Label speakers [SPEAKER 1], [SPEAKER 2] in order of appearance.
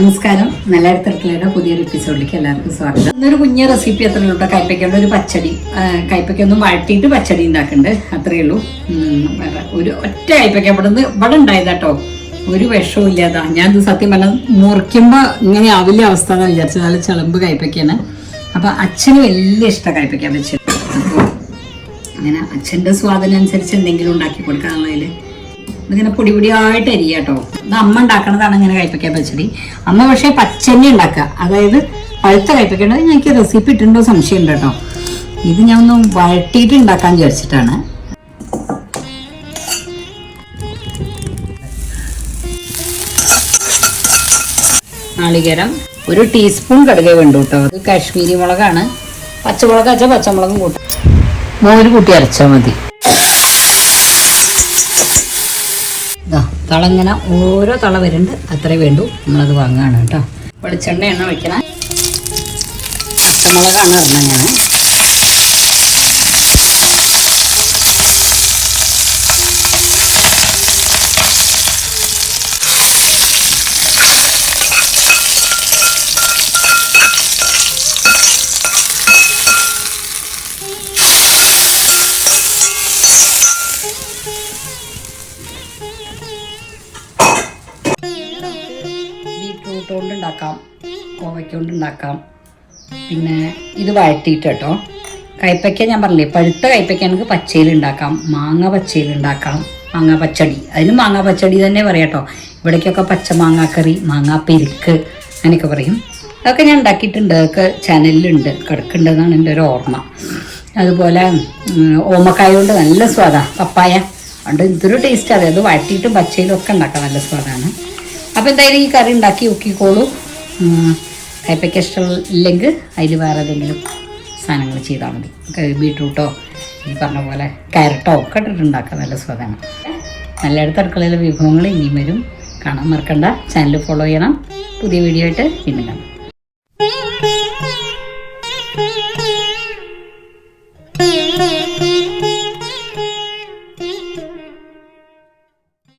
[SPEAKER 1] നമസ്കാരം. നല്ല അടുത്തടുക്കളയുടെ പുതിയൊരു എപ്പിസോഡിലേക്ക് എല്ലാവർക്കും സ്വാഗതം. ഇന്നൊരു കുഞ്ഞ റെസിപ്പി അത്രയേ ഉള്ളൂ കൈപ്പയ്ക്കേണ്ട ഒരു പച്ചടി. ആ, കൈപ്പയ്ക്കൊന്നും വഴട്ടിയിട്ട് പച്ചടി ഉണ്ടാക്കുന്നുണ്ട് അത്രയേ ഉള്ളൂ. ഒരു ഒറ്റ കൈപ്പയ്ക്ക ഇവിടെ നിന്ന് ഇവിടെ ഉണ്ടായതാട്ടോ ഒരു വിഷവും ഇല്ലാതാ. ഞാൻ സത്യം പറഞ്ഞാൽ മുറിക്കുമ്പോൾ ഇങ്ങനെ ആവില്ല അവസ്ഥ എന്ന് വിചാരിച്ചു നല്ല ചിളമ്പ് കൈപ്പയ്ക്കാണ് അപ്പൊ അച്ഛന് വലിയ ഇഷ്ടം കൈപ്പയ്ക്കാൻ വെച്ചത്. അപ്പോൾ അങ്ങനെ അച്ഛന്റെ സ്വാദനുസരിച്ച് എന്തെങ്കിലും ഉണ്ടാക്കി കൊടുക്കാന്നുള്ളതിൽ ഇതിങ്ങനെ പൊടി പൊടിയായിട്ട് അരിയ കേട്ടോ ഇത് അമ്മ ഉണ്ടാക്കണതാണ് ഇങ്ങനെ കൈപ്പയ്ക്ക പച്ചടി. അമ്മ പക്ഷേ പച്ചന്നെ ഉണ്ടാക്കുക. അതായത് പഴുത്ത കൈപ്പയ്ക്കേണ്ടത് എനിക്ക് റെസിപ്പി ഇട്ടുണ്ടോ സംശയമുണ്ട് കേട്ടോ ഇത് ഞാൻ ഒന്ന് വഴട്ടിയിട്ട് ഉണ്ടാക്കാൻ വിചാരിച്ചിട്ടാണ്. നാളികേരം ഒരു ടീസ്പൂൺ കടുക വേണ്ടു കേട്ടോ അത് കാശ്മീരി മുളകാണ്. പച്ചമുളക് വെച്ചാൽ പച്ചമുളകും കൂട്ടും. മോര് കൂട്ടി അരച്ചാൽ മതി. ഇതാ തളങ്ങനെ ഓരോ തള വരുന്നുണ്ട്. അത്രേ വേണ്ടു. നമ്മളത് വാങ്ങുകയാണ് കേട്ടോ. വെളിച്ചെണ്ണ എണ്ണ വയ്ക്കണം പച്ചമുളകാണ് ഇടണം ഞാൻ ഉണ്ടാക്കാം. കോവയ്ക്ക കൊണ്ട് ഉണ്ടാക്കാം പിന്നെ ഇത് വഴറ്റിയിട്ട് കേട്ടോ. കൈപ്പയ്ക്ക ഞാൻ പറഞ്ഞില്ലേ പഴുത്ത കൈപ്പയ്ക്ക നമുക്ക് പച്ചയിൽ ഉണ്ടാക്കാം. മാങ്ങ പച്ചയിൽ ഉണ്ടാക്കാം. മാങ്ങ പച്ചടി. അതിന് മാങ്ങ പച്ചടി തന്നെ പറയാം കേട്ടോ. ഇവിടേക്കൊക്കെ പച്ച മാങ്ങാക്കറി മാങ്ങാ പെരുക്ക് അങ്ങനെയൊക്കെ പറയും. അതൊക്കെ ഞാൻ ഉണ്ടാക്കിയിട്ടുണ്ട്. അതൊക്കെ ചാനലിലുണ്ട്. കിടക്കുന്നുണ്ടെന്നാണ് എന്റെ ഒരു ഓർമ്മ. അതുപോലെ ഓമക്കായ കൊണ്ട് നല്ല സ്വാദാണ് പപ്പായ. അതുകൊണ്ട് ഇതൊരു ടേസ്റ്റ് അറിയാം അത് വഴറ്റിയിട്ടും പച്ചയിലും ഒക്കെ ഉണ്ടാക്കാം നല്ല സ്വാദാണ്. അപ്പോൾ എന്തായാലും ഈ കറി ഉണ്ടാക്കി നോക്കിക്കോളൂ. ഉം, കയ്പ്പയ്ക്ക ഇഷ്ടമില്ലെങ്കിൽ അതിൽ വേറെ ഏതെങ്കിലും സാധനങ്ങൾ ചെയ്താൽ മതി. ബീട്രൂട്ടോ ഈ പറഞ്ഞ പോലെ ക്യാരറ്റോ ഒക്കെ ഇട്ടിട്ടുണ്ടാക്കാൻ നല്ല സ്വാദാണ് നല്ല അടുത്ത അടുക്കളയിലെ വിഭവങ്ങൾ ഇനിയും വരും. കാണാൻ മറക്കണ്ട. ചാനൽ ഫോളോ ചെയ്യണം. പുതിയ വീഡിയോ ആയിട്ട് വീണ്ടും കാണാം.